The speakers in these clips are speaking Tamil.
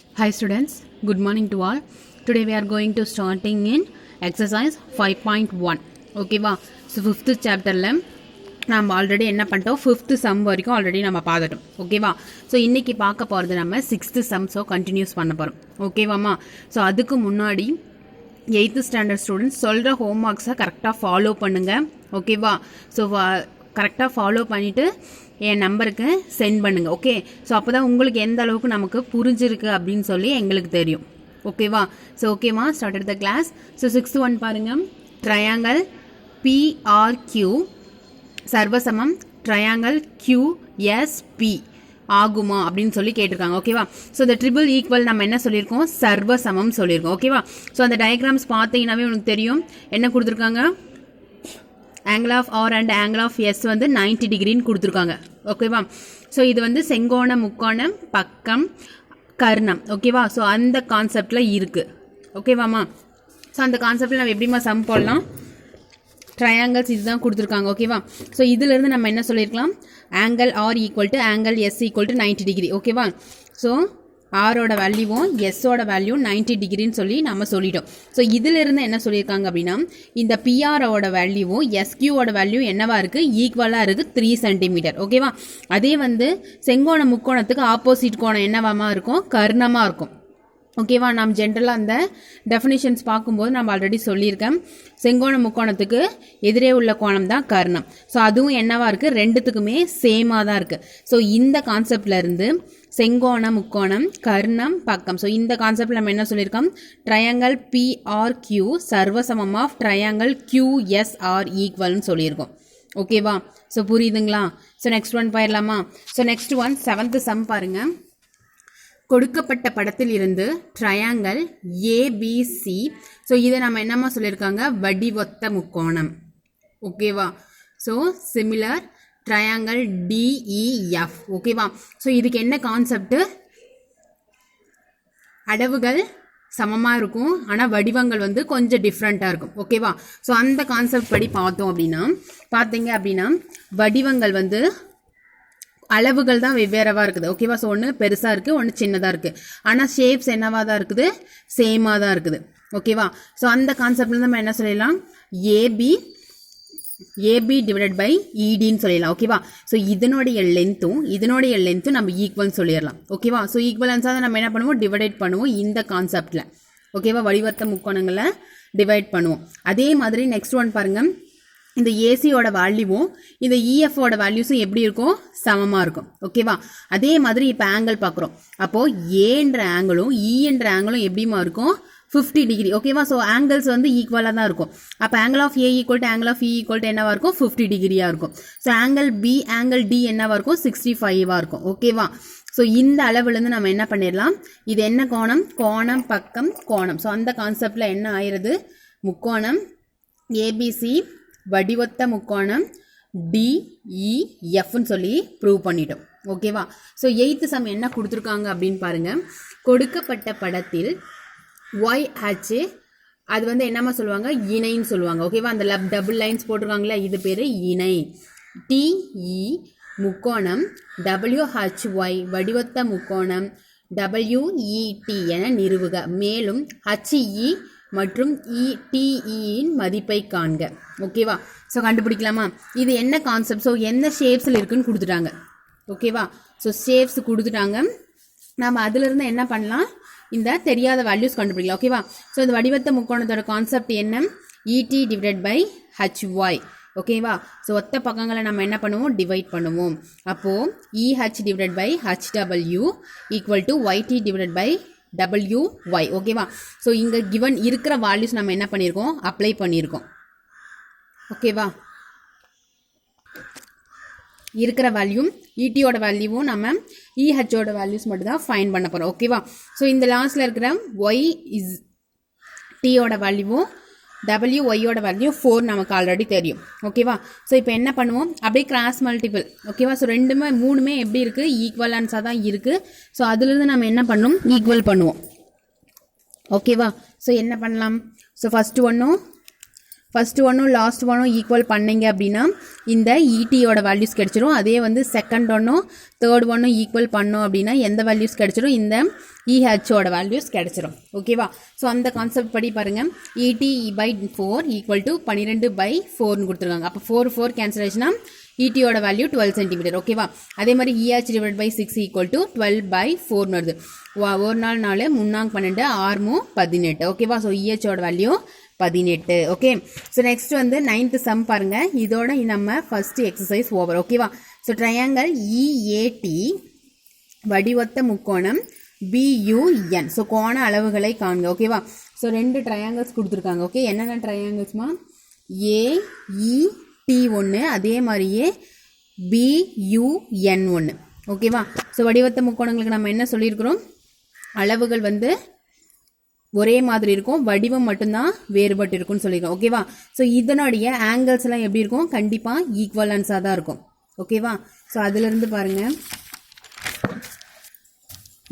Hi students, good morning to all. Today we are going to starting in exercise 5.1. ஓகேவா ஸோ ஃபிஃப்த்து சாப்டரில் நம்ம ஆல்ரெடி என்ன பண்ணிட்டோம்? ஃபிஃப்த்து சம் வரைக்கும் ஆல்ரெடி நம்ம பார்த்துட்டோம். ஓகேவா ஸோ இன்றைக்கி பார்க்க போகிறது நம்ம சிக்ஸ்த்து சம்ஸோ கண்டினியூஸ் பண்ண போகிறோம் ஓகேவாம்மா ஸோ அதுக்கு முன்னாடி எயித்து ஸ்டாண்டர்ட் ஸ்டூடெண்ட்ஸ் சொல்கிற ஹோம் ஒர்க்ஸை கரெக்டாக ஃபாலோ பண்ணுங்கள் ஓகேவா ஸோ கரெக்டாக ஃபாலோ பண்ணிவிட்டு என் நம்பருக்கு சென்ட் பண்ணுங்கள் ஓகே ஸோ அப்போ தான் உங்களுக்கு எந்த அளவுக்கு நமக்கு புரிஞ்சிருக்கு அப்படின்னு சொல்லி எங்களுக்கு தெரியும். ஓகேவா ஸோ ஓகேவா start the class so sixth one பாருங்கள் ட்ரையாங்கல் பிஆர்கியூ சர்வசமம் ட்ரையாங்கல் கியூஎஸ்பி ஆகுமா? அப்படின்னு சொல்லி கேட்டிருக்காங்க ஓகேவா ஸோ இந்த ட்ரிபிள் ஈக்குவல் நம்ம என்ன சொல்லியிருக்கோம்? சர்வசமம் சொல்லியிருக்கோம் ஓகேவா ஸோ அந்த டயக்ராம்ஸ் பார்த்தீங்கன்னாவே உனக்கு தெரியும். என்ன கொடுத்துருக்காங்க? Angle of R and angle of S வந்து 90 டிகிரின்னு கொடுத்துருக்காங்க. ஓகேவா ஸோ இது வந்து செங்கோண முக்கோணம் பக்கம் கர்ணம். ஓகேவா ஸோ அந்த கான்செப்டில் இருக்குது ஓகேவாம்மா ஸோ அந்த கான்செப்டில் நம்ம எப்படிமா சம் போடலாம்? ட்ரையாங்கிள்ஸ் இதுதான் கொடுத்துருக்காங்க. ஓகேவா ஸோ இதிலிருந்து நம்ம என்ன சொல்லியிருக்கலாம்? Angle R equal to angle S equal to ninety degree ஓகேவா ஸோ ஆரோட வேல்யூவும் எஸ்ஸோட வேல்யூ 90 டிகிரின்னு சொல்லி நம்ம சொல்லிட்டோம். ஸோ இதிலிருந்து என்ன சொல்லியிருக்காங்க அப்படின்னா இந்த பிஆரோட வேல்யூவும் எஸ்கியூவோட வேல்யூ என்னவா இருக்குது ஈக்குவலாக இருக்குது த்ரீ சென்டிமீட்டர் ஓகேவா அதே வந்து செங்கோண முக்கோணத்துக்கு ஆப்போசிட் கோணம் என்னவாமா இருக்கும்? கர்ணமாக இருக்கும். ஓகேவா நாம் ஜென்ரலாக அந்த டெஃபினிஷன்ஸ் பார்க்கும்போது நம்ம ஆல்ரெடி சொல்லியிருக்கேன் செங்கோண முக்கோணத்துக்கு எதிரே உள்ள கோணம் தான் கர்ணம். ஸோ அதுவும் என்னவாக இருக்குது ரெண்டுத்துக்குமே சேமாக தான் இருக்குது ஸோ இந்த கான்செப்ட்லேருந்து செங்கோணம் செங்கோண முக்கோணம் கர்ணம் பக்கம். ஸோ இந்த கான்செப்ட் நம்ம என்ன சொல்லியிருக்கோம்? ட்ரையாங்கல் பிஆர்கியூ சர்வசமம் ஆஃப் ட்ரையாங்கல் கியூஎஸ்ஆர் ஈக்குவல்னு சொல்லியிருக்கோம். ஓகேவா? ஸோ புரியுதுங்களா? ஸோ நெக்ஸ்ட் ஒன் போயிடலாமா so next one seventh sum பாருங்கள் கொடுக்கப்பட்ட படத்தில் இருந்து ட்ரையாங்கல் ஏபிசி ஸோ இதை நம்ம என்னம்மா சொல்லியிருக்காங்க? வடிவொத்த முக்கோணம். ஓகேவா ஸோ சிமிலர் ட்ரையாங்கல் டிஇஎஃப் ஓகேவா ஸோ இதுக்கு என்ன கான்செப்ட்டு அடவுகள் சமமாக இருக்கும் ஆனால் வடிவங்கள் வந்து கொஞ்சம் டிஃப்ரெண்ட்டாக இருக்கும். ஓகேவா ஸோ அந்த கான்செப்ட் படி பார்த்தோம் அப்படின்னா பார்த்தீங்க அப்படின்னா வடிவங்கள் வந்து அளவுகள் தான் வெவ்வேறவா இருக்குது. ஓகேவா ஸோ ஒன்று பெருசாக இருக்குது ஒன்று சின்னதாக இருக்குது ஆனால் ஷேப்ஸ் என்னவாக தான் இருக்குது? சேமாக தான் இருக்குது. ஓகேவா ஸோ அந்த கான்செப்டில் நம்ம என்ன சொல்லிடலாம் ஏபி ஏபி டிவைடட் பை இடின்னு சொல்லிடலாம் ஓகேவா ஸோ இதனுடைய லென்த்தும் இதனுடைய லென்த்தும் நம்ம ஈக்குவல்னு சொல்லிடலாம். ஓகேவா ஸோ ஈக்குவலன்ஸாக தான் நம்ம என்ன பண்ணுவோம்? டிவைடேட் பண்ணுவோம் இந்த கான்செப்டில் ஓகேவா வடிவத்த முக்கோணங்களை டிவைட் பண்ணுவோம். அதே மாதிரி நெக்ஸ்ட் ஒன் பாருங்கள் இந்த ஏசியோட வேல்யூவும் இந்த இஎஃப்ஓட வேல்யூஸும் எப்படி இருக்கும்? சமமாக இருக்கும். ஓகேவா அதே மாதிரி இப்போ ஆங்கிள் பார்க்குறோம் அப்போது ஏன்ற ஆங்கிளும் இஎன்ற ஆங்கிளும் e எப்படிமா இருக்கும்? ஃபிஃப்டி டிகிரி ஓகேவா ஸோ ஆங்கிள்ஸ் வந்து ஈக்குவலாக தான் இருக்கும். அப்போ angle of A equal to angle of E equal to என்னவாக இருக்கும்? ஃபிஃப்டி டிகிரியாக இருக்கும். So angle B angle D என்னவாக இருக்கும்? சிக்ஸ்டி ஃபைவாக இருக்கும். ஓகேவா ஸோ இந்த அளவுலேருந்து நம்ம என்ன பண்ணிடலாம்? இது என்ன கோணம்? கோணம் பக்கம் கோணம். ஸோ அந்த கான்செப்டில் என்ன ஆயிடுது? முக்கோணம் ஏபிசி வடிவொத்த முக்கோணம் டிஇஎஃப்னு e, சொல்லி ப்ரூவ் பண்ணிட்டோம். ஓகேவா ஸோ எயித்து சம் என்ன கொடுத்துருக்காங்க அப்படின்னு பாருங்கள் கொடுக்கப்பட்ட படத்தில் ஒய் ஹச்சு அது வந்து என்னம்மா சொல்லுவாங்க? இணைன்னு சொல்லுவாங்க. ஓகேவா அந்த லப் டபுள் லைன்ஸ் போட்டிருக்காங்களே இது பேர் இணை. டிஇ e, முக்கோணம் டபிள்யூஹெச்ஒய் வடிவத்த முக்கோணம் டபிள்யூஇடி என நிறுவுக. மேலும் ஹச்இ மற்றும் e, e இடிஇயின் மதிப்பை காண்க. ஓகேவா ஸோ கண்டுபிடிக்கலாமா? இது என்ன கான்செப்ட் ஸோ என்ன ஷேப்ஸில் இருக்குன்னு கொடுத்துட்டாங்க. ஓகேவா ஸோ ஷேப்ஸ் கொடுத்துட்டாங்க. நம்ம அதிலிருந்து என்ன பண்ணலாம்? இந்த தெரியாத வேல்யூஸ் கண்டுபிடிக்கலாம். ஓகேவா ஸோ இந்த வடிவத்த முக்கோணத்தோட கான்செப்ட் என்ன? இடி டிவைடட் பை ஹச்ஒய் ஓகேவா ஸோ ஒத்த பக்கங்களை நம்ம என்ன பண்ணுவோம்? டிவைட் பண்ணுவோம். அப்போது EH divided by HW equal to YD divided by W Y ஓகேவா ஸோ இங்கே கிவன் இருக்கிற வேல்யூஸ் நம்ம என்ன பண்ணியிருக்கோம் அப்ளை பண்ணியிருக்கோம் ஓகேவா இருக்கிற வேல்யூ இடியோட வேல்யூவும் நம்ம இஹெச்சோட வேல்யூஸ் மட்டும் தான் ஃபைன் பண்ண போகிறோம் ஓகேவா ஸோ இந்த லாஸ்ட்டில் இருக்கிற ஒய் இஸ் டியோட வேல்யூவும் டபிள்யூ ஒய்யோட வேல்யூ ஃபோர் நமக்கு ஆல்ரெடி தெரியும். ஓகேவா ஸோ இப்போ என்ன பண்ணுவோம்? அப்படியே கிராஸ் மல்டிபிள் ஓகேவா ஸோ ரெண்டுமே மூணுமே எப்படி இருக்குது ஈக்குவலன்ஸாக தான் இருக்குது ஸோ அதுலேருந்து நம்ம என்ன பண்ணணும் ஈக்குவல் பண்ணுவோம். ஓகேவா ஸோ என்ன பண்ணலாம்? ஸோ ஃபஸ்ட்டு ஒன்றும் ஃபஸ்ட் ஒன்றும் லாஸ்ட் ஒன்றும் ஈக்குவல் பண்ணீங்க அப்படின்னா இந்த இடியோட வேல்யூஸ் கிடைச்சிரும். அதே வந்து செகண்ட் ஒன்றும் தேர்ட் ஒன்றும் ஈக்குவல் பண்ணோம் அப்படின்னா எந்த வேல்யூஸ் கிடச்சிரும்? இந்த இஹெச்சோட வேல்யூஸ் கிடச்சிரும். ஓகேவா ஸோ அந்த கான்செப்ட் படி பாருங்கள் ED by four equal to பன்னிரெண்டு பை ஃபோர்னு கொடுத்துருக்காங்க. அப்போ ஃபோர் ஃபோர் கேன்சலேஷனா இடியோட வேல்யூ டுவெல் சென்டிமீட்டர் ஓகேவா அதே மாதிரி EH divide by six equal to twelve by ஃபோர்னு வருது. ஒரு நாள் நாலு முன்னாங்க பன்னெண்டு ஆர்மு பதினெட்டு. ஓகேவா ஸோ இஹெச்சோட வேல்யூ பதினெட்டு ஓகே ஸோ நெக்ஸ்ட் வந்து நைன்த்து சம் பாருங்கள் இதோட நம்ம ஃபஸ்ட்டு எக்ஸசைஸ் ஓவர் ஓகேவா ஸோ ட்ரையாங்கல் இஏடி வடிவத்த முக்கோணம் பியூஎன் ஸோ கோண அளவுகளை காண்க ஓகேவா ஸோ ரெண்டு ட்ரையாங்கிள்ஸ் கொடுத்துருக்காங்க ஓகே என்னென்ன ட்ரையாங்கிள்ஸ்மா ஏஇடி ஒன்று அதே மாதிரியே பியூஎன் ஒன்று ஓகேவா ஸோ வடிவத்த முக்கோணங்களுக்கு நம்ம என்ன சொல்லியிருக்கிறோம்? அளவுகள் வந்து ஒரே மாதிரி இருக்கும். வடிவம் மட்டும்தான் வேறுபட்டு இருக்கும்னு சொல்லியிருக்கோம். ஓகேவா ஸோ இதனுடைய ஆங்கிள்ஸ் எல்லாம் எப்படி இருக்கும்? கண்டிப்பாக ஈக்குவலன்ஸாக தான் இருக்கும். ஓகேவா ஸோ அதுலேருந்து பாருங்கள்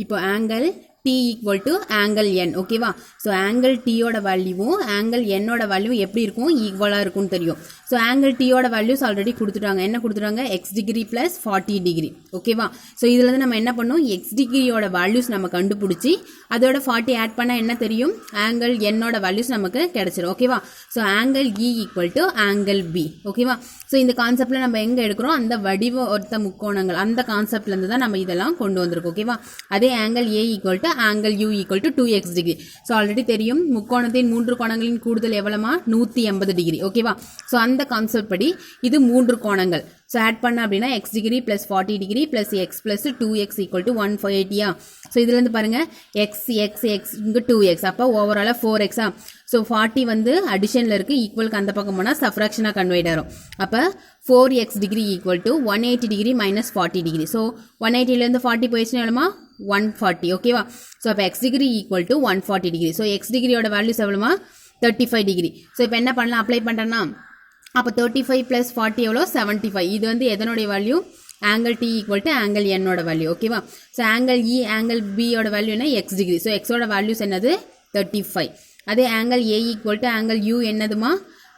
இப்போ angle D equal to angle N ஓகேவா ஸோ ஆங்கிள் டீயோட வேல்யூவும் ஆங்கிள் என்னோட வேல்யூ எப்படி இருக்கும்? ஈக்குவலாக இருக்கும்னு தெரியும். ஸோ ஆங்கிள் டீயோட வேல்யூஸ் ஆல்ரெடி கொடுத்துட்டாங்க. என்ன கொடுத்துட்டாங்க? X degree plus forty degree ஓகேவா ஸோ இதுலேருந்து நம்ம என்ன பண்ணோம்? எக்ஸ் டிகிரியோட வேல்யூஸ் நம்ம கண்டுபிடிச்சி அதோட ஃபார்ட்டி ஆட் பண்ணால் என்ன தெரியும்? ஆங்கிள் என்னோட வேல்யூஸ் நமக்கு கிடைச்சிரும். ஓகேவா so angle E equal to angle B ஓகேவா ஸோ இந்த கான்செப்டில் நம்ம எங்கே எடுக்கிறோம்? அந்த வடிவ ஒருத்த முக்கோணங்கள். அந்த கான்செப்ட்லேருந்து தான் நம்ம இதெல்லாம் கொண்டு வந்திருக்கோம். ஓகேவா அதே angle A equal to angle U equal to two X degree so already தெரியும். முக்கோணத்தின் மூன்று கோணங்களின் கூடுதல் எவ்வளமா? நூற்றி எண்பது டிகிரி ஓகேவா ஸோ அந்த கான்செப்ட் படி இது மூன்று கோணங்கள். ஸோ ஆட் பண்ண அப்படின்னா X degree plus forty degree plus X plus two X equal to one five எயிட்டியா so இதுலேருந்து பாருங்கள் எக்ஸ் எக்ஸ் எக்ஸ் இங்கே டூ எக்ஸ் அப்போ ஓவராலாக ஃபோர் எக்ஸா ஸோ ஃபார்ட்டி வந்து அடிஷனில் இருக்குது ஈக்குவலுக்கு அந்த பக்கம் போனால் சஃப்ராக்ஷனாக கன்வெர்ட் ஆகும் அப்போ four X degree equal to one eighty degree minus forty degree so one எயிட்டிலேருந்து forty போயிடுச்சுன்னா எவ்வளோமா? ஒன் ஃபார்ட்டி ஓகேவா ஸோ அப்போ X degree equal to one forty degree so X டிகிரியோட values எவ்வளோமா? தேர்ட்டி ஃபைவ் டிகிரி ஸோ இப்போ என்ன பண்ணலாம்? அப்ளை பண்ணுறேன்னா அப்போ தேர்ட்டி ஃபைவ் ப்ளஸ் ஃபார்ட்டி எவ்வளோ செவன்ட்டி ஃபைவ் இது வந்து எதனுடைய value angle D equal to angle என்னோட வேல்யூ ஓகேவா ஸோ ஆங்கிள் இ ஆங்கிள் பியோட வேல்யூனா எக்ஸ் டிகிரி ஸோ எக்ஸோட வேல்யூஸ் என்னது? தேர்ட்டி ஃபைவ் அதே angle A equal to angle U என்னதுமா?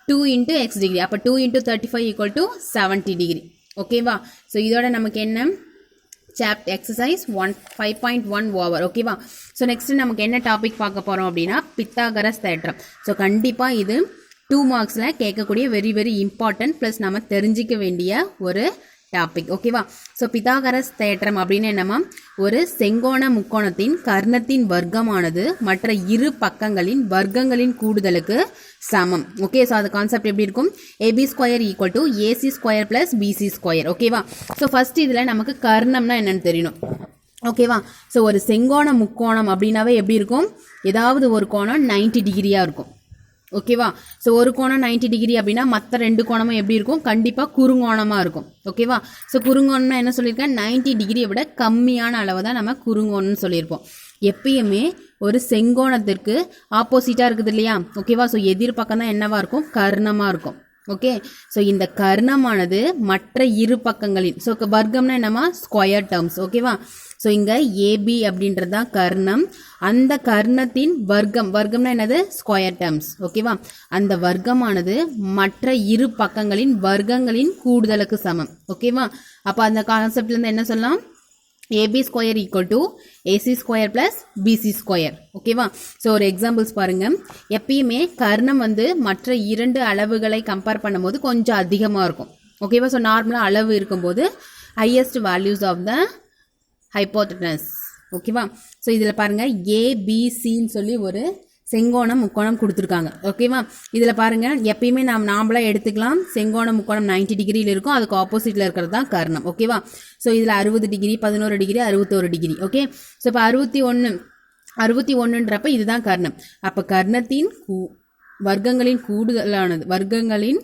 டூ இன்ட்டு எக்ஸ் டிகிரி அப்போ two into thirty five equal to seventy degree ஓகேவா ஸோ இதோட நமக்கு என்ன? Soft exercise one five point one over ஓகேவா ஸோ நெக்ஸ்ட் நமக்கு என்ன டாபிக் பார்க்க போகிறோம் அப்படின்னா? பித்தாகரஸ் தேற்றம் ஸோ கண்டிப்பாக இது டூ மார்க்ஸில் கேட்கக்கூடிய வெரி வெரி இம்பார்ட்டன்ட் ப்ளஸ் நம்ம தெரிஞ்சிக்க வேண்டிய ஒரு டாபிக் ஓகேவா ஸோ பிதாகரஸ் தேற்றம் அப்படின்னு என்னமா ஒரு செங்கோண முக்கோணத்தின் கர்ணத்தின் வர்க்கமானது மற்ற இரு பக்கங்களின் வர்க்கங்களின் கூடுதலுக்கு சமம். ஓகே ஸோ அது கான்செப்ட் எப்படி இருக்கும்? AB square equal to AC square plus BC square ஓகேவா ஸோ ஃபர்ஸ்ட் இதில் நமக்கு கர்ணம்னா என்னென்னு தெரியணும். ஓகேவா ஸோ ஒரு செங்கோண முக்கோணம் அப்படின்னாவே எப்படி இருக்கும்? ஏதாவது ஒரு கோணம் 90 டிகிரியாக இருக்கும். ஓகேவா ஸோ ஒரு கோணம் 90 டிகிரி அப்படின்னா மற்ற ரெண்டு கோணமும் எப்படி இருக்கும்? கண்டிப்பாக குறுங்கோணமாக இருக்கும். ஓகேவா ஸோ குறுங்கோணம்னா என்ன சொல்லியிருக்கேன்? 90 டிகிரியை விட கம்மியான அளவை தான் நம்ம குறுங்கோணம்னு சொல்லியிருப்போம். எப்பயுமே ஒரு செங்கோணத்திற்கு ஆப்போசிட்டாக இருக்குது இல்லையா? ஓகேவா ஸோ எதிர் பக்கம் தான் என்னவாக இருக்கும்? கர்ணமாக இருக்கும். ஓகே ஸோ இந்த கர்ணமானது மற்ற இரு பக்கங்களின் ஸோ வர்க்கம்னா என்னமா ஸ்கொயர் டேர்ம்ஸ் ஓகேவா ஸோ இங்கே ஏபி அப்படின்றது தான் கர்ணம். அந்த கர்ணத்தின் வர்க்கம் வர்க்கம்னா என்னது? ஸ்கொயர் டேர்ம்ஸ் ஓகேவா அந்த வர்க்கமானது மற்ற இரு பக்கங்களின் வர்க்கங்களின் கூடுதலுக்கு சமம். ஓகேவா அப்போ அந்த கான்செப்ட்லேருந்து என்ன சொல்லலாம்? AB square equal to AC square plus BC square ஓகேவா ஸோ ஒரு எக்ஸாம்பிள்ஸ் பாருங்கள் எப்பயுமே கர்ணம் வந்து மற்ற இரண்டு அளவுகளை கம்பேர் பண்ணும்போது கொஞ்சம் அதிகமாக இருக்கும். ஓகேவா ஸோ நார்மலாக அளவு இருக்கும்போது highest values of the hypotenuse ஓகேவா ஸோ இதில் பாருங்கள் ஏபிசின்னு சொல்லி ஒரு செங்கோணம் முக்கோணம் கொடுத்துருக்காங்க. ஓகேவா இதில் பாருங்கள் எப்பயுமே நாம் நாம்பளாக எடுத்துக்கலாம். செங்கோணம் முக்கோணம் 90 டிகிரியில் இருக்கும். அதுக்கு ஆப்போசிட்டில் இருக்கிறது தான் கர்ணம் ஓகேவா ஸோ இதில் அறுபது டிகிரி பதினோரு டிகிரி அறுபத்தோரு டிகிரி ஓகே ஸோ இப்போ அறுபத்தி ஒன்று அறுபத்தி ஒன்றுன்றப்ப இதுதான் கர்ணம். அப்போ கர்ணத்தின் கூ வர்க்கங்களின் கூடுதலானது வர்க்கங்களின்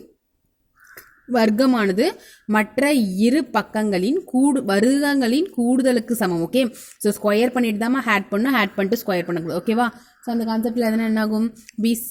வர்க்கமானது மற்ற இரு பக்கங்களின் கூடு வர்க்கங்களின் கூடுதலுக்கு சமம் ஓகே ஸோ ஸ்கொயர் பண்ணிட்டு தான் ஹேட் பண்ணும் ஹேட் பண்ணிட்டு ஸ்கொயர் பண்ணக்கூடாது ஓகேவா ஸோ அந்த கான்செப்டில் எதனா என்னாகும்? ஆகும் பிஸ்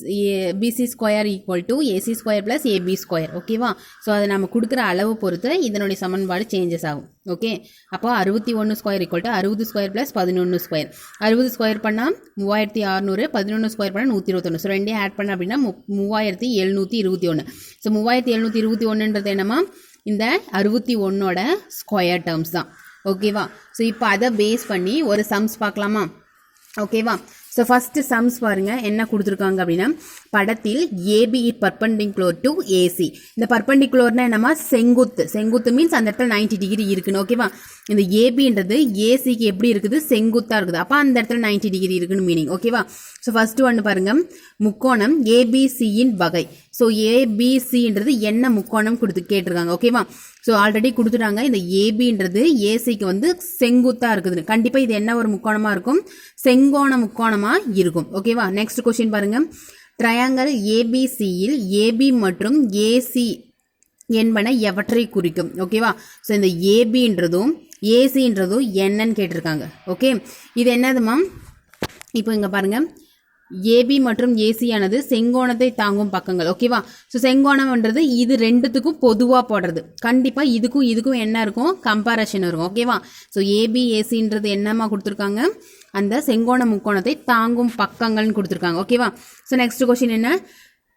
BC square equal to AC square plus AB square ஓகேவா ஸோ அதை நம்ம கொடுக்குற அளவு பொறுத்து இதனுடைய சமன்பாடு சேஞ்சஸ் ஆகும். ஓகே அப்போ அறுபத்தி ஒன்று ஸ்கொயர் ஈக்குவல் டு அறுபது ஸ்கொயர் ப்ளஸ் பதினொன்று ஸ்கொயர் அறுபது ஸ்கொயர் பண்ணால் மூவாயிரத்தி அறநூறு பதினொன்று ஸ்கொயர் பண்ணால் நூற்றி இருபத்தொன்று ஸோ ரெண்டே ஆட் பண்ண அப்படின்னா மு மூவாயிரத்தி எழுநூற்றி இருபத்தி ஒன்று ஸோ மூவாயிரத்தி எழுநூற்றி இருபத்தி ஒன்றுன்றது என்னமா இந்த அறுபத்தி ஒன்றோட ஸ்கொயர் டேர்ம்ஸ் தான். ஓகேவா ஸோ இப்போ அதை பேஸ் பண்ணி ஒரு சம்ஸ் பார்க்கலாமா? ஓகேவா ஸோ ஃபஸ்ட்டு சம்ஸ் பாருங்கள் என்ன கொடுத்துருக்காங்க அப்படின்னா படத்தில் AB it perpendicular to AC இந்த பர்பண்டிகுலர்னா என்னமா செங்குத்து. செங்குத்து மீன்ஸ் அந்த இடத்துல 90 டிகிரி இருக்குன்னு ஓகேவா இந்த ஏபின்றது ஏசிக்கு எப்படி இருக்குது? செங்குத்தாக இருக்குது. அப்போ அந்த இடத்துல 90 டிகிரி இருக்குன்னு மீனிங் ஓகேவா ஸோ ஃபஸ்ட்டு ஒன்று பாருங்க. முக்கோணம் ஏபிசியின் வகை. ஸோ ஏபிசின்றது என்ன முக்கோணம் கொடுத்து கேட்டிருக்காங்க. ஓகேவா ஸோ ஆல்ரெடி கொடுத்துட்டாங்க. இந்த ஏபின்றது ஏசிக்கு வந்து செங்குத்தாக இருக்குது. கண்டிப்பாக இது என்ன ஒரு முக்கோணமாக இருக்கும்? செங்கோண முக்கோணமாக இருக்கும். ஓகேவா நெக்ஸ்ட் கொஸ்டின் பாருங்கள் ட்ரையாங்கல் ஏபிசியில் ஏபி மற்றும் ஏசி என்பன எவற்றை குறிக்கும்? ஓகேவா ஸோ இந்த ஏபின்றதும் ஏசின்றதும் என்னன்னு கேட்டிருக்காங்க. ஓகே இது என்னதுமா இப்போ இங்கே பாருங்க. ஏபி மற்றும் ஏசியானது செங்கோணத்தை தாங்கும் பக்கங்கள். ஓகேவா ஸோ செங்கோணம்ன்றது இது ரெண்டுத்துக்கும் பொதுவாக போடுறது. கண்டிப்பாக இதுக்கும் இதுக்கும் என்ன இருக்கும்? கம்பாரிஷன் இருக்கும். ஓகேவா ஸோ ஏபி ஏசின்றது என்னமா கொடுத்துருக்காங்க? அந்த செங்கோண முக்கோணத்தை தாங்கும் பக்கங்கள்னு கொடுத்துருக்காங்க. ஓகேவா ஸோ நெக்ஸ்ட் கொஸ்டின் என்ன?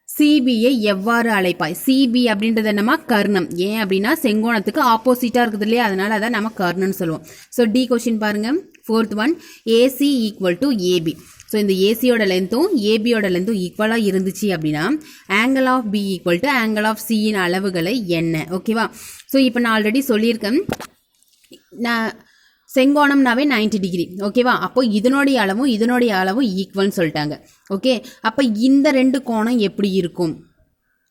சிபியை எவ்வாறு அழைப்பாய்? சிபி அப்படின்றது என்னமா கர்ணம். ஏன் அப்படின்னா செங்கோணத்துக்கு ஆப்போசிட்டாக இருக்குது இல்லையா? அதனால அதை நம்ம கர்ணம்னு சொல்லுவோம். ஸோ டி கொஷின் பாருங்க. Fourth one AC equal to AB so இந்த ஏசியோட லென்த்தும் ஏபியோட லென்த்தும் ஈக்குவலாக இருந்துச்சு அப்படின்னா angle of B equal to angle of சியின் அளவுகளை என்ன? ஓகேவா ஸோ இப்போ நான் ஆல்ரெடி சொல்லியிருக்கேன். நான் செங்கோணம்னாவே 90 டிகிரி ஓகேவா அப்போ இதனுடைய அளவும் இதனுடைய அளவும் ஈக்குவல்னு சொல்லிட்டாங்க. ஓகே அப்போ இந்த ரெண்டு கோணம் எப்படி இருக்கும்?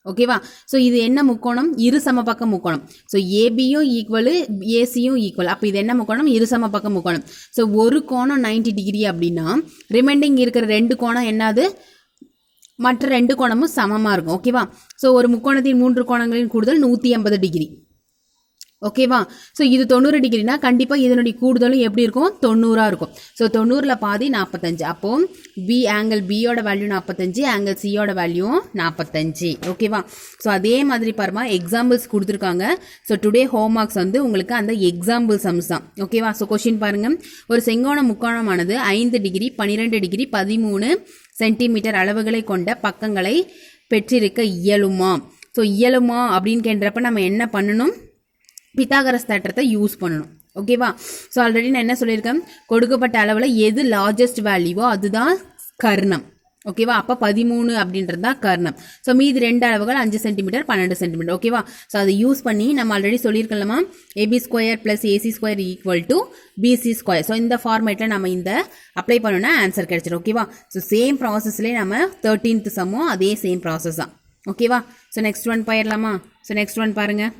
ஓகேவா ஸோ இது என்ன முக்கோணம்? இரு சமபக்க முக்கோணம். ஸோ ஏபியும் ஈக்குவலு ஏசியும் ஈக்குவல் அப்போ இது என்ன முக்கோணம்? இரு சமபக்க முக்கோணம். ஸோ ஒரு கோணம் 90 டிகிரி அப்படின்னா ரிமைண்டிங் இருக்கிற ரெண்டு கோணம் என்னது? மற்ற ரெண்டு கோணமும் சமமாக இருக்கும். ஓகேவா ஸோ ஒரு முக்கோணத்தின் மூன்று கோணங்களின் கூடுதல் நூற்றி ஐம்பது டிகிரி ஓகேவா ஸோ இது தொண்ணூறு டிகிரினா கண்டிப்பாக இதனுடைய கூடுதலும் எப்படி இருக்கும்? தொண்ணூறாக இருக்கும். ஸோ தொண்ணூறில் பாதி நாற்பத்தஞ்சு அப்போ பி ஆங்கிள் பியோட வேல்யூ நாற்பத்தஞ்சு ஆங்கிள் சியோட வேல்யூ நாற்பத்தஞ்சு ஓகேவா ஸோ அதே மாதிரி பாருமா எக்ஸாம்பிள்ஸ் கொடுத்துருக்காங்க. ஸோ டுடே ஹோம் ஒர்க்ஸ் வந்து உங்களுக்கு அந்த எக்ஸாம்பிள் சம்ஸ் தான். ஓகேவா ஸோ கொஷின் பாருங்கள் ஒரு செங்கோண முக்கோணமானது ஐந்து டிகிரி பன்னிரெண்டு டிகிரி பதிமூணு சென்டிமீட்டர் அளவுகளை கொண்ட பக்கங்களை பெற்றிருக்க இயலுமா? ஸோ இயலுமா அப்படின்னு கேன்றப்ப நம்ம என்ன பண்ணணும்? பித்தாகரஸ் தேட்டத்தை யூஸ் பண்ணணும். ஓகேவா ஸோ ஆல்ரெடி நான் என்ன சொல்லியிருக்கேன்? கொடுக்கப்பட்ட அளவில் எது லார்ஜஸ்ட் வேல்யூவோ அதுதான் கர்ணம். ஓகேவா அப்போ பதிமூணு அப்படின்றது தான் கர்ணம். ஸோ மீதி ரெண்டு அளவுகள் அஞ்சு சென்டிமீட்டர் பன்னெண்டு சென்டிமீட்டர் ஓகேவா ஸோ அதை யூஸ் பண்ணி நம்ம already சொல்லியிருக்கலாமா AB square plus AC square equal to BC square so இந்த ஃபார்மேட்டில் நம்ம இந்த அப்ளை பண்ணோன்னா ஆன்சர் கிடச்சிடும் ஓகேவா ஸோ சேம் ப்ராசஸ்லேயே நம்ம தேர்ட்டீன்த் சம்மும் அதே சேம் ப்ராசஸ் தான். ஓகேவா ஸோ நெக்ஸ்ட் ஒன் போயிடலாமா ஸோ நெக்ஸ்ட் ஒன் பாருங்கள்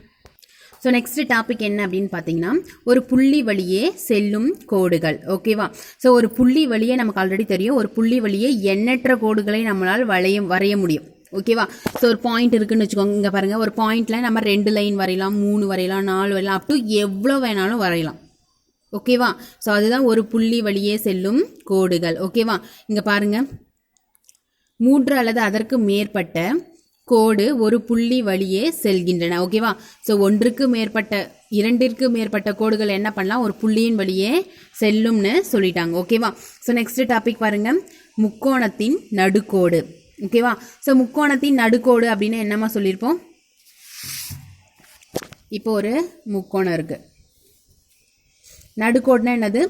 ஸோ நெக்ஸ்ட் டாபிக் என்ன அப்படின்னு பார்த்தீங்கன்னா ஒரு புள்ளி வழியே செல்லும் கோடுகள். ஓகேவா ஸோ ஒரு புள்ளி வழியே நமக்கு ஆல்ரெடி தெரியும். ஒரு புள்ளி வழியே எண்ணற்ற கோடுகளை நம்மளால் வளைய வரைய முடியும். ஓகேவா ஸோ ஒரு பாயிண்ட் இருக்குன்னு வச்சுக்கோங்க. இங்கே பாருங்கள் ஒரு பாயிண்ட்டில் நம்ம ரெண்டு லைன் வரையலாம் மூணு வரையலாம் நாலு வரையலாம் அப் டு எவ்வளோ வேணாலும் வரையலாம். ஓகேவா ஸோ அதுதான் ஒரு புள்ளி வழியே செல்லும் கோடுகள். ஓகேவா இங்கே பாருங்கள் மூன்று அல்லது அதற்கு மேற்பட்ட கோடு ஒரு புள்ளி வழியே செல்கின்றன. ஓகேவா ஸோ ஒன்றுக்கு மேற்பட்ட இரண்டிற்கு மேற்பட்ட கோடுகள் என்ன பண்ணலாம்? ஒரு புள்ளியின் வழியே செல்லும்னு சொல்லிட்டாங்க. ஓகேவா ஸோ நெக்ஸ்ட் டாபிக் பாருங்கள் முக்கோணத்தின் நடுக்கோடு. ஓகேவா ஸோ முக்கோணத்தின் நடுக்கோடு அப்படின்னு என்னமா சொல்லியிருப்போம்? இப்போ ஒரு முக்கோணம் இருக்குது நடுக்கோடுனா என்னது?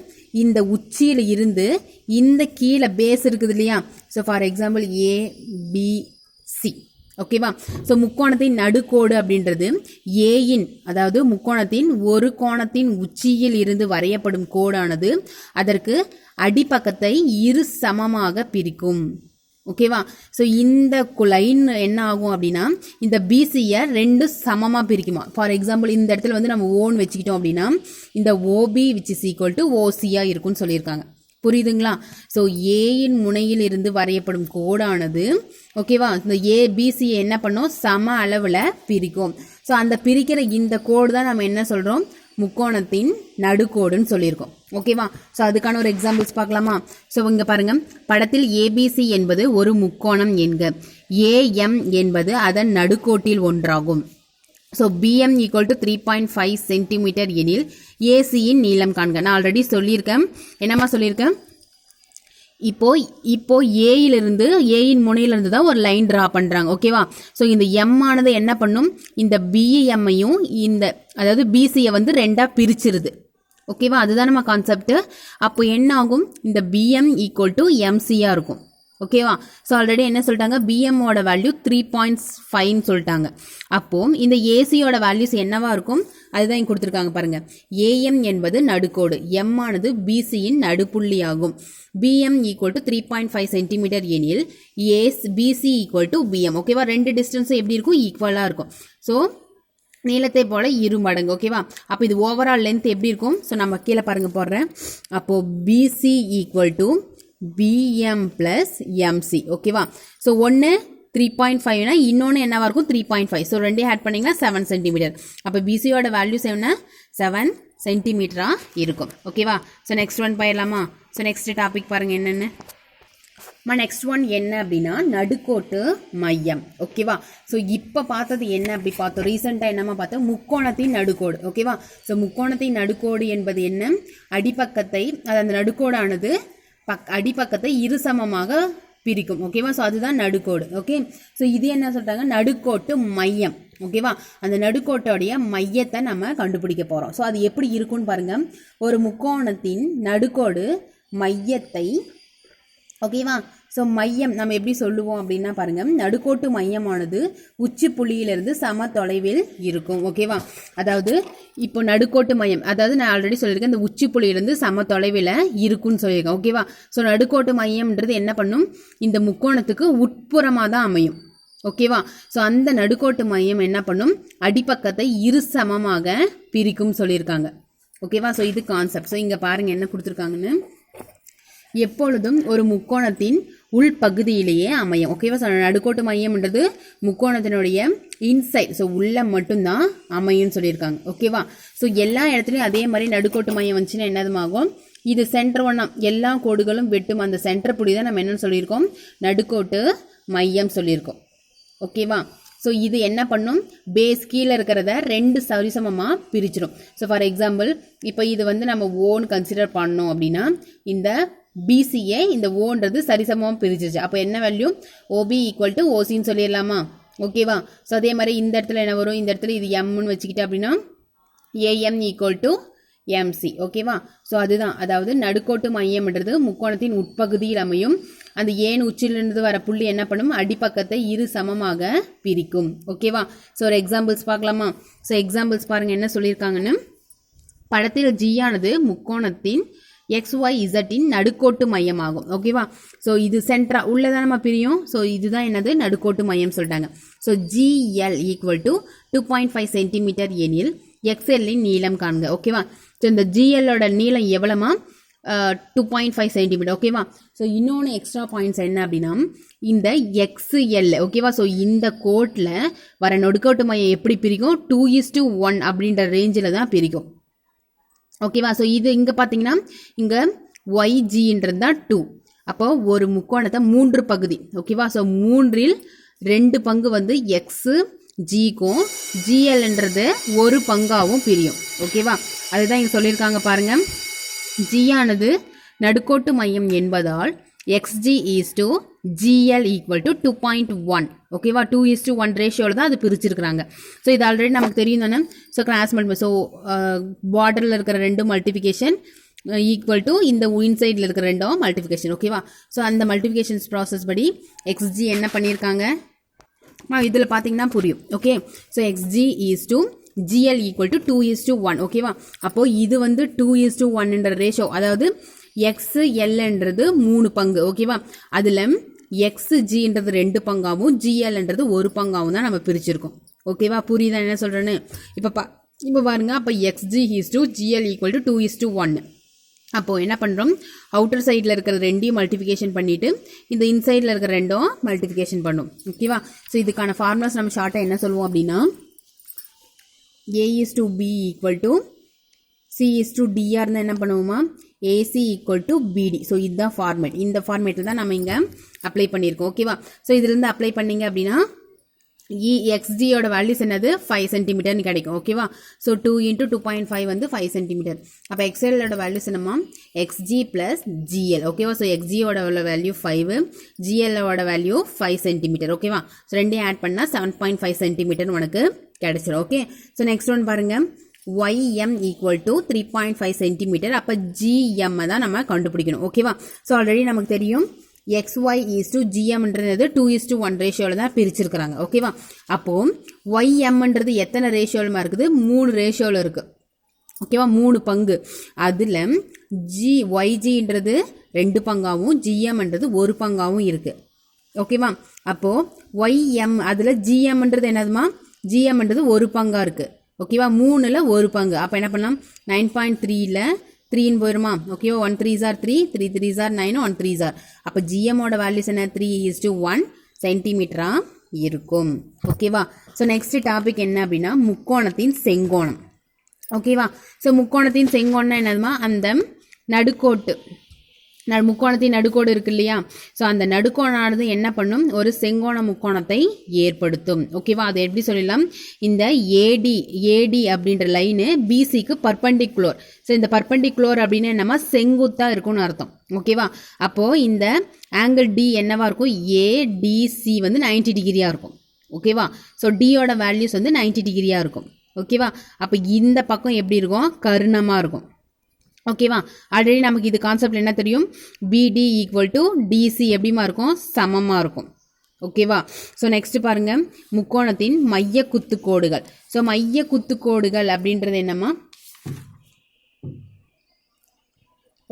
இந்த உச்சியில் இருந்து இந்த கீழே பேஸ் இருக்குது இல்லையா? So for example A B ஓகேவா ஸோ முக்கோணத்தின் நடுக்கோடு அப்படின்றது ஏயின் அதாவது முக்கோணத்தின் ஒரு கோணத்தின் உச்சியில் இருந்து வரையப்படும் கோடானது. அதற்கு அடிப்பக்கத்தை இரு சமமாக பிரிக்கும். ஓகேவா ஸோ இந்த லைன் என்ன ஆகும் அப்படின்னா இந்த பிசியை ரெண்டு சமமாக பிரிக்குமா? ஃபார் எக்ஸாம்பிள் இந்த இடத்துல வந்து நம்ம ஓன் வச்சுக்கிட்டோம் அப்படின்னா இந்த OB which is equal to ஓசியாக இருக்கும்னு சொல்லியிருக்காங்க. புரியுதுங்களா? ஸோ ஏயின் முனையில் இருந்து வரையப்படும் கோடானது ஓகேவா இந்த ஏபிசி என்ன பண்ணும்? சம அளவில் பிரிக்கும். ஸோ அந்த பிரிக்கிற இந்த கோடு தான் நம்ம என்ன சொல்கிறோம் முக்கோணத்தின் நடுக்கோடுன்னு சொல்லியிருக்கோம். ஓகேவா ஸோ அதுக்கான ஒரு எக்ஸாம்பிள்ஸ் பார்க்கலாமா? ஸோ இங்கே பாருங்கள் படத்தில் ஏபிசி என்பது ஒரு முக்கோணம் என்க. ஏஎம் என்பது அதன் நடுக்கோட்டில் ஒன்றாகும். So BM equal to three point five centimetre எனில் ஏசியின் நீளம் காண்க. நான் ஆல்ரெடி சொல்லியிருக்கேன். என்னம்மா சொல்லியிருக்கேன்? இப்போ இப்போ ஏயிலிருந்து ஏயின் முனையிலிருந்து தான் ஒரு லைன் ட்ரா பண்ணுறாங்க ஓகேவா ஸோ இந்த எம் ஆனது என்ன பண்ணும்? இந்த பிஎம்ஐயும் இந்த அதாவது பிசியை வந்து ரெண்டாக பிரிச்சிருது. ஓகேவா அதுதான் நம்ம கான்செப்ட் அப்போ என்ன ஆகும் இந்த பிஎம் ஈக்குவல் டு எம்சியாக இருக்கும். ஓகேவா ஸோ ஆல்ரெடி என்ன சொல்லிட்டாங்க? பிஎம்மோட வேல்யூ த்ரீ பாயிண்ட் ஃபைவ்னு சொல்லிட்டாங்க. அப்போது இந்த ஏசியோட வேல்யூஸ் என்னவா இருக்கும்? அதுதான் இங்கே கொடுத்துருக்காங்க பாருங்கள் ஏஎம் என்பது நடுக்கோடு. எம் ஆனது பிசியின் நடுப்புள்ளி ஆகும் BM equal to three point five centimetre எனில் as BC equal to BM ஓகேவா ரெண்டு டிஸ்டன்ஸும் எப்படி இருக்கும்? ஈக்குவலாக இருக்கும். ஸோ நீளத்தை போல இரு மடங்கு. ஓகேவா அப்போ இது ஓவரால் லென்த் எப்படி இருக்கும்? ஸோ நம்ம கீழே பாருங்கள் போடுறேன். அப்போது BC equal to BM plus MC ஓகேவா ஸோ ஒன்று த்ரீ பாயிண்ட் ஃபைவ்னா இன்னொன்று என்னவாக இருக்கும்? த்ரீ பாயிண்ட் ஃபைவ் ஸோ ரெண்டே ஆட் பண்ணிங்கன்னா செவன் சென்டிமீட்டர் அப்போ பிசியோட வேல்யூஸ் என்ன? செவன் சென்டிமீட்டராக இருக்கும். ஓகேவா ஸோ நெக்ஸ்ட் ஒன் போயிடலாமா? ஸோ நெக்ஸ்ட் டாபிக் பாருங்கள் என்னென்னு. நெக்ஸ்ட் ஒன் என்ன அப்படின்னா நடுக்கோட்டு மையம். ஓகேவா ஸோ இப்போ பார்த்தது என்ன அப்படி பார்த்தோம்? ரீசெண்டாக என்னமா பார்த்தோம்? முக்கோணத்தின் நடுக்கோடு. ஓகேவா ஸோ முக்கோணத்தின் நடுக்கோடு என்பது என்ன? அடிப்பக்கத்தை அது அந்த நடுக்கோடானது பக் அடிப்பக்கத்தை இருசமமாக பிரிக்கும். ஓகேவா ஸோ அதுதான் நடுக்கோடு. ஓகே ஸோ இது என்ன சொல்கிறாங்க நடுக்கோட்டு மையம். ஓகேவா அந்த நடுக்கோட்டோடைய மையத்தை நம்ம கண்டுபிடிக்க போகிறோம் ஸோ அது எப்படி இருக்கும்னு பாருங்கள் ஒரு முக்கோணத்தின் நடுக்கோடு மையத்தை ஓகேவா ஸோ மையம் நம்ம எப்படி சொல்லுவோம் அப்படின்னா பாருங்கள் நடுக்கோட்டு மையமானது உச்சி புள்ளியிலிருந்து சம தொலைவில் இருக்கும் ஓகேவா அதாவது இப்போ நடுக்கோட்டு மையம் அதாவது நான் ஆல்ரெடி சொல்லியிருக்கேன் இந்த உச்சி புள்ளியிலிருந்து சம தொலைவில் இருக்குன்னு சொல்லியிருக்கேன் ஓகேவா ஸோ நடுக்கோட்டு மையம்ன்றது என்ன பண்ணும்? இந்த முக்கோணத்துக்கு உட்புறமாக தான் அமையும் ஓகேவா ஸோ அந்த நடுக்கோட்டு மையம் என்ன பண்ணும்? அடிப்பக்கத்தை இரு சமமாக பிரிக்கும் சொல்லியிருக்காங்க ஓகேவா ஸோ இது கான்செப்ட் ஸோ இங்கே பாருங்கள் என்ன கொடுத்துருக்காங்கன்னு. எப்பொழுதும் ஒரு முக்கோணத்தின் உள்பகுதியிலேயே அமையும். ஓகேவா ஸோ நடுக்கோட்டு மையம்ன்றது முக்கோணத்தினுடைய இன்சைட் ஸோ உள்ள மட்டும்தான் அமையும்னு சொல்லியிருக்காங்க. ஓகேவா ஸோ எல்லா இடத்துலையும் அதே மாதிரி நடுக்கோட்டு மையம் வந்துச்சுன்னா என்னதுமாகும்? இது சென்டர் ஒன்றா எல்லா கோடுகளும் வெட்டும் அந்த சென்டர் புள்ளி தான் நம்ம என்னென்னு சொல்லியிருக்கோம்? நடுக்கோட்டு மையம் சொல்லியிருக்கோம். ஓகேவா ஸோ இது என்ன பண்ணும்? பேஸ் கீழே இருக்கிறத ரெண்டு சரிசமமாக பிரிச்சிடும். ஸோ ஃபார் எக்ஸாம்பிள் இப்போ இது வந்து நம்ம ஓன் கன்சிடர் பண்ணோம் அப்படின்னா இந்த பிசிஏ இந்த ஓன்றது சரிசமமாக பிரிச்சிருச்சு அப்போ என்ன வேல்யூ ஓபி ஈக்குவல் டு ஓசின்னு சொல்லிடலாமா? ஓகேவா ஸோ அதே மாதிரி இந்த இடத்துல என்ன வரும்? இந்த இடத்துல இது எம்னு வச்சுக்கிட்டு அப்படின்னா AM equal to MC so so அதுதான். அதாவது நடுக்கோட்டு மையம்ன்றது முக்கோணத்தின் உட்பகுதியில் அமையும். அந்த ஏன் உச்சிலிருந்து வர புள்ளி என்ன பண்ணும்? அடிப்பக்கத்தை இரு சமமாக பிரிக்கும். ஓகேவா ஸோ ஒரு எக்ஸாம்பிள்ஸ் பார்க்கலாமா? ஸோ எக்ஸாம்பிள்ஸ் பாருங்கள் என்ன சொல்லியிருக்காங்கன்னு. படத்தில் ஜியானது முக்கோணத்தின் எக்ஸ் ஒய் இசட்டின் நடுக்கோட்டு மையமாகும். ஓகேவா ஸோ இது சென்ட்ரா உள்ளதான் நம்ம பிரியும். ஸோ இதுதான் என்னது? நடுக்கோட்டு மையம் சொல்லிட்டாங்க so GL equal to two point five centimetre எனில் எக்ஸ்எல்லின் நீளம் காண்க. ஓகேவா ஸோ இந்த ஜிஎல்லோட நீளம் எவ்வளோமா? டூ பாயிண்ட் ஃபைவ் சென்டிமீட்டர் ஓகேவா ஸோ இன்னொன்று எக்ஸ்ட்ரா பாயிண்ட்ஸ் என்ன அப்படின்னா இந்த எக்ஸ்எல் ஓகேவா ஸோ இந்த கோட்டில் வர நொடுக்கோட்டு மையம் எப்படி பிரிக்கும்? டூ இஸ் டூ ஒன் அப்படின்ற ரேஞ்சில் தான் பிரிக்கும். ஓகேவா ஸோ இது இங்கே பார்த்தீங்கன்னா இங்கே ஒய்ஜின்றது தான் டூ அப்போ ஒரு முக்கோணத்தை மூன்று பகுதி. ஓகேவா ஸோ மூன்றில் ரெண்டு பங்கு வந்து எக்ஸு ஜிக்கும் ஜிஎல்ன்றது ஒரு பங்காகவும் பிரியும். ஓகேவா அதுதான் இங்கே சொல்லியிருக்காங்க பாருங்கள் ஜியானது நடுக்கோட்டு மையம் என்பதால் XG is to GL equal to two point one ஓகேவா டூ இஸ் டூ ஒன் ரேஷியோவில் தான் அது பிரிச்சிருக்கிறாங்க. ஸோ இது ஆல்ரெடி நமக்கு தெரியும் தானே? ஸோ கிளாஸ் மல்டி ஸோ பார்டரில் இருக்கிற ரெண்டு மல்டிஃபிகேஷன் ஈக்குவல் டு இந்த இன்சைடில் இருக்கிற ரெண்டும் மல்டிஃபிகேஷன் ஓகேவா ஸோ அந்த மல்டிஃபிகேஷன்ஸ் ப்ராசஸ் படி எக்ஸ்ஜி என்ன பண்ணியிருக்காங்க இதில் பார்த்தீங்கன்னா புரியும். Okay so XG is to GL equal to two is to one ஓகேவா அப்போது இது வந்து டூ இஸ் டூ ஒன்ன்ற ரேஷியோ அதாவது எக்ஸ் எல்ன்றது மூணு பங்கு ஓகேவா அதில் எக்ஸ் ஜின்றது ரெண்டு பங்காகவும் ஜிஎல்ன்றது ஒரு பங்காகவும் தான் நம்ம பிரிச்சிருக்கோம். ஓகேவா புரியுதா? என்ன சொல்கிறேன்னு இப்போ பா இப்போ பாருங்க அப்போ XG is to GL equal to two is to ஒன்று அப்போது என்ன பண்ணுறோம் அவுட்டர் சைடில் இருக்கிற ரெண்டையும் மல்டிஃபிகேஷன் பண்ணிவிட்டு இந்த இன்சைடில் இருக்கிற ரெண்டும் மல்டிஃபிகேஷன் பண்ணும். ஓகேவா ஸோ இதுக்கான ஃபார்முலாஸ் நம்ம ஷார்ட்டாக என்ன சொல்லுவோம் அப்படின்னா A is to B equal to C is to டிஆர்னு என்ன பண்ணுவோமா? AC equal to BD so இதுதான் ஃபார்மேட் இந்த ஃபார்மேட்டில் தான் நம்ம இங்கே அப்ளை பண்ணியிருக்கோம். ஓகேவா ஸோ இதுலேருந்து அப்ளை பண்ணீங்க அப்படின்னா இ எக்ஸ்ஜியோட வேல்யூஸ் என்னது? ஃபைவ் சென்டிமீட்டர்னு கிடைக்கும். ஓகேவா so two into two point five வந்து ஃபைவ் சென்டிமீட்டர் அப்போ எக்ஸ்எல்லோட வேல்யூஸ் என்னமா எக்ஸ்ஜி ப்ளஸ் ஜிஎல் ஓகேவா ஸோ எக்ஸ்ஜியோட வேல்யூ ஃபைவ் ஜிஎல்லோட வேல்யூ ஃபைவ் சென்டிமீட்டர் ஓகேவா ஸோ ரெண்டையும் ஆட் பண்ணால் செவன் பாயிண்ட் ஃபைவ் சென்டிமீட்டர் உனக்கு கிடைச்சிடும் ஓகே ஸோ நெக்ஸ்ட் ஒன் பாருங்கள் YM equal to three point five centimetre அப்போ ஜிஎம்மை தான் நம்ம கண்டுபிடிக்கணும். ஓகேவா ஸோ ஆல்ரெடி நமக்கு தெரியும். எக்ஸ்ஒய் ஈஸ் டு ஜிஎம்ன்றது டூ இஸ் டு ஒன் ரேஷியோவில் தான் பிரிச்சிருக்கிறாங்க. ஓகேவா அப்போது ஒய்எம்ன்றது எத்தனை ரேஷியோவில் இருக்குது? மூணு ரேஷியோவில் இருக்குது ஓகேவா மூணு பங்கு. அதில் ஜி ஒய்ஜின்றது ரெண்டு பங்காகவும் ஜிஎம்ன்றது ஒரு பங்காகவும் இருக்குது ஓகேவா அப்போது ஒய்எம் அதில் ஜிஎம்ன்றது என்னதுமா? ஜிஎம்ன்றது ஒரு பங்காக இருக்குது ஓகேவா மூணில் ஒரு பங்கு. அப்போ என்ன பண்ணலாம்? நைன் பாயிண்ட் த்ரீயில் த்ரீன்னு போயிருமா? ஓகேவா one three sir three three three sir nine one three sir அப்போ ஜிஎம்மோட வேல்யூஸ் என்ன? த்ரீ இஸ் டு ஒன் சென்டிமீட்டராக இருக்கும். ஓகேவா ஸோ நெக்ஸ்ட் டாபிக் என்ன அப்படின்னா முக்கோணத்தின் செங்கோணம். ஓகேவா ஸோ முக்கோணத்தின் செங்கோணம் என்னதுமா? அந்த நடுக்கோட்டு. முக்கோணத்தின் நடுக்கோடு இருக்கு இல்லையா? ஸோ அந்த நடுக்கோணானது என்ன பண்ணும்? ஒரு செங்கோண முக்கோணத்தை ஏற்படுத்தும். ஓகேவா அதை எப்படி சொல்லலாம் இந்த ஏடி ஏடி அப்படின்ற லைனு பிசிக்கு பர்பண்டிகுலர் ஸோ இந்த பர்பண்டிகுலர் அப்படின்னு நம்ம செங்குத்தாக இருக்கும்னு அர்த்தம். ஓகேவா அப்போது இந்த ஆங்கிள் டி என்னவா இருக்கும்? ஏடிசி வந்து நைன்டி டிகிரியாக இருக்கும். ஓகேவா ஸோ டியோட வேல்யூஸ் வந்து நைன்டி டிகிரியாக இருக்கும். ஓகேவா அப்போ இந்த பக்கம் எப்படி இருக்கும்? கருணமாக இருக்கும். ஓகேவா ஆல்ரெடி நமக்கு இது கான்செப்ட் என்ன தெரியும்? பிடி ஈக்குவல் டு டிசி எப்படிமா இருக்கும்? சமமாக இருக்கும். ஓகேவா ஸோ நெக்ஸ்ட் பாருங்க. முக்கோணத்தின் மைய குத்துக்கோடுகள். ஸோ மைய குத்துக்கோடுகள் அப்படின்றது என்னம்மா?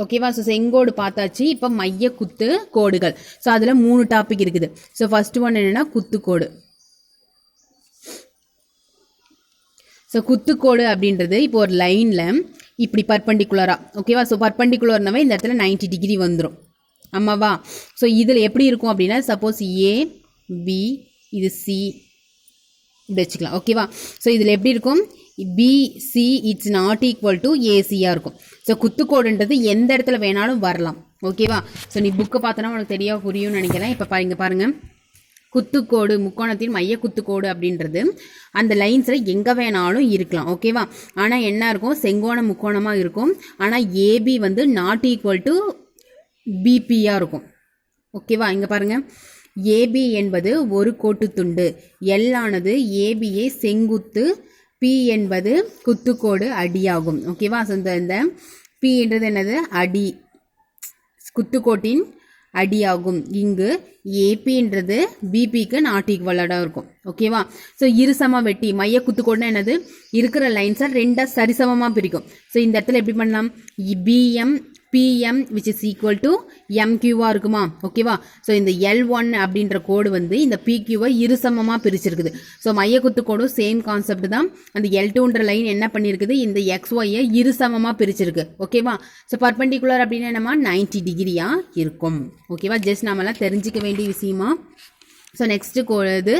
ஓகேவா ஸோ செங்கோடு பார்த்தாச்சு. இப்போ மைய குத்து கோடுகள் ஸோ அதில் மூணு டாபிக் இருக்குது. ஸோ ஃபர்ஸ்ட் ஒன் என்னென்னா குத்துக்கோடு. ஸோ குத்துக்கோடு அப்படின்றது இப்போ ஒரு லைனில் இப்படி பர்பண்டிகுலராக ஓகேவா ஸோ பர்பண்டிகுலர்னாவே இந்த இடத்துல 90 டிகிரி வந்துடும் ஆமாவா? ஸோ இதில் எப்படி இருக்கும் அப்படின்னா சப்போஸ் ஏ பி இது சி இப்படி வச்சுக்கலாம் ஓகேவா ஸோ இதில் எப்படி இருக்கும்? BC it's not equal to ஏசியாக இருக்கும். ஸோ குத்துக்கோடுன்றது எந்த இடத்துல வேணாலும் வரலாம் ஓகேவா ஸோ நீ புக்கை பார்த்தோன்னா உனக்கு தெரியா புரியும்னு நினைக்கிறேன். இப்போ பாருங்க பாருங்கள் குத்துக்கோடு முக்கோணத்தின் மைய குத்துக்கோடு அப்படின்றது. அந்த லைன்ஸில் எங்கே வேணாலும் இருக்கலாம் ஓகேவா ஆனால் என்ன இருக்கும்? செங்கோண முக்கோணமாக இருக்கும். ஆனால் ஏபி வந்து நாட் ஈக்குவல் டு பிபியாக இருக்கும். ஓகேவா இங்கே பாருங்கள் ஏபி என்பது ஒரு கோட்டுத்துண்டு எல் ஆனது ஏபியை செங்குத்து பி என்பது குத்துக்கோடு அடியாகும். ஓகேவா ஸோ இந்த இந்த பின்றது என்னது? அடி. குத்துக்கோட்டின் அடியாகும். இங்கு ஏபின்றது பிபிக்கு நாட் ஈக்குவலாக இருக்கும். ஓகேவா ஸோ இருசம வெட்டி மைய குத்துக்கோடுனா என்னது? இருக்கிற லைன்ஸை ரெண்டாக சரிசமமாக பிரிக்கும். ஸோ இந்த இடத்துல எப்படி பண்ணலாம்? PM PM which is equal to எம்கியூவாக இருக்குமா? ஓகேவா ஸோ இந்த எல் ஒன் அப்படின்ற கோடு வந்து இந்த பிக்யூவை இருசமமாக பிரிச்சிருக்குது. ஸோ மையக்குத்து கோடும் சேம் கான்செப்ட் தான். அந்த எல் டூன்ற லைன் என்ன பண்ணியிருக்குது இந்த எக்ஸ் ஒய்யை இருசமமாக பிரிச்சிருக்கு. ஓகேவா ஸோ பர்பண்டிகுலர் அப்படின்னு என்னமா நைன்டி டிகிரியாக இருக்கும். ஓகேவா ஜஸ்ட் நாமெல்லாம் தெரிஞ்சிக்க வேண்டிய விஷயமா? ஸோ நெக்ஸ்ட்டு கோ இது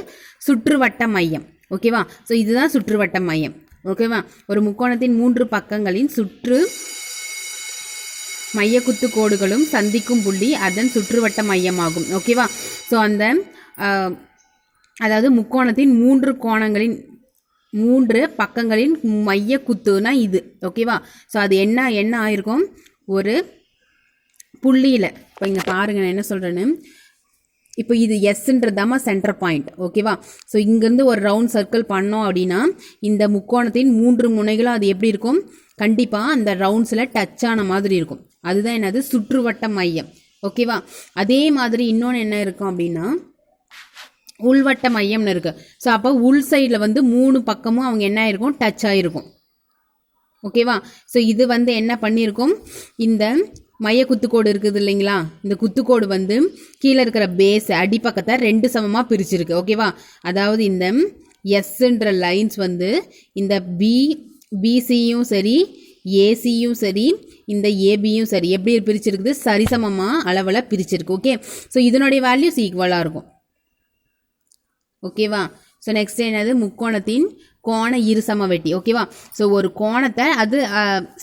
சுற்றுவட்ட மையம். ஓகேவா ஸோ இதுதான் சுற்றுவட்ட மையம். ஓகேவா ஒரு முக்கோணத்தின் மூன்று பக்கங்களின் சுற்று மையக்குத்து கோடுகளும் சந்திக்கும் புள்ளி அதன் சுற்றுவட்ட மையமாகும். ஓகேவா ஸோ அந்த அதாவது முக்கோணத்தின் மூன்று கோணங்களின் மூன்று பக்கங்களின் மைய குத்துனா இது ஓகேவா ஸோ அது என்ன என்ன ஆயிருக்கும்? ஒரு புள்ளியில். இப்போ இங்கே பாருங்க நான் என்ன சொல்கிறேன்னு இப்போ இது எஸ்ன்றதாம சென்டர் பாயிண்ட் ஓகேவா ஸோ இங்கேருந்து ஒரு ரவுண்ட் சர்க்கிள் பண்ணோம் அப்படின்னா இந்த முக்கோணத்தின் மூன்று முனைகளும் அது எப்படி இருக்கும்? கண்டிப்பாக அந்த ரவுண்ட்ஸில் டச் ஆன மாதிரி இருக்கும். அதுதான் என்னது? சுற்றுவட்ட மையம். ஓகேவா அதே மாதிரி இன்னொன்று என்ன இருக்கும் அப்படின்னா உள்வட்ட மையம்னு இருக்கு. ஸோ அப்போ உள் சைடில் வந்து மூணு பக்கமும் அவங்க என்ன ஆயிருக்கும்? டச் ஆயிருக்கும். ஓகேவா ஸோ இது வந்து என்ன பண்ணியிருக்கோம்? இந்த மைய குத்துக்கோடு இருக்குது இல்லைங்களா? இந்த குத்துக்கோடு வந்து கீழே இருக்கிற பேஸ் அடிப்பக்கத்தை ரெண்டு சமமாக பிரிச்சிருக்கு. ஓகேவா அதாவது இந்த எஸ்ன்ற லைன்ஸ் வந்து இந்த பி பிசியும் சரி ஏசியும் சரி இந்த ஏபியும் சரி எப்படி பிரிச்சிருக்குது? சரிசமமாக அளவில் பிரிச்சிருக்கு ஓகே ஸோ இதனுடைய வேல்யூஸ் ஈக்குவலாக இருக்கும். ஓகேவா ஸோ நெக்ஸ்ட் என்னது? முக்கோணத்தின் கோண இருசம வெட்டி ஓகேவா ஸோ ஒரு கோணத்தை அது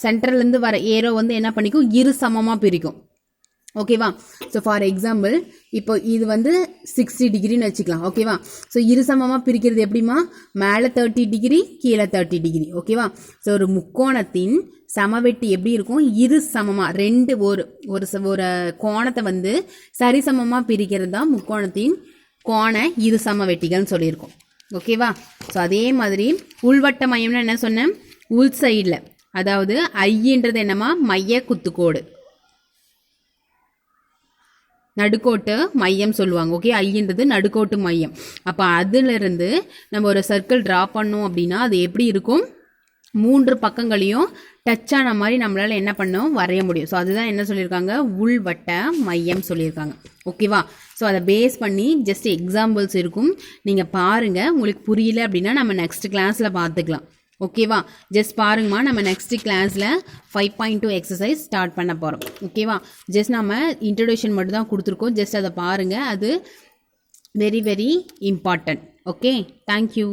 சென்டர்லேருந்து வர ஏரோ வந்து என்ன பண்ணிக்கும்? இருசமமாக பிரிக்கும். ஓகேவா ஸோ ஃபார் எக்ஸாம்பிள் இப்போ இது வந்து சிக்ஸ்டி டிகிரின்னு வச்சுக்கலாம். ஓகேவா ஸோ இரு சமமாக பிரிக்கிறது எப்படிமா? மேலே தேர்ட்டி டிகிரி கீழே தேர்ட்டி டிகிரி ஓகேவா ஸோ ஒரு முக்கோணத்தின் சமவெட்டி எப்படி இருக்கும்? இரு சமமாக ரெண்டு ஒரு ஒரு ச- ஒரு கோணத்தை வந்து சரிசமமாக பிரிக்கிறது தான் முக்கோணத்தின் கோண இரு சமவெட்டிகள்னு சொல்லியிருக்கோம் ஓகேவா ஸோ அதே மாதிரி உள்வட்ட மையம்னு என்ன சொன்னேன்? உள் சைடில் அதாவது ஐன்றது என்னமா? மைய குத்துக்கோடு. நடுக்கோட்டு மையம் சொல்லுவாங்க. ஓகே ஐன்றது நடுக்கோட்டு மையம். அப்போ அதிலிருந்து நம்ம ஒரு சர்க்கிள் ட்ரா பண்ணோம் அப்படின்னா அது எப்படி இருக்கும்? மூன்று பக்கங்களையும் டச் ஆன மாதிரி நம்மளால் என்ன பண்ணோம் வரைய முடியும். ஸோ அதுதான் என்ன சொல்லியிருக்காங்க? உள்வட்ட மையம் சொல்லியிருக்காங்க. ஓகேவா ஸோ அதை பேஸ் பண்ணி ஜஸ்ட் எக்ஸாம்பிள்ஸ் இருக்கும். நீங்கள் பாருங்கள் உங்களுக்கு புரியல அப்படின்னா நம்ம நெக்ஸ்ட் கிளாஸில் பார்த்துக்கலாம். ஓகேவா ஜஸ்ட் பாருங்கம்மா நம்ம நெக்ஸ்ட் கிளாஸில் five point two exercise start பண்ண போகிறோம் ஓகேவா ஜஸ்ட் நம்ம இன்ட்ரடக்ஷன் மட்டும் தான் கொடுத்துருக்கோம். ஜஸ்ட் அதை பாருங்கள் அது very very important okay thank you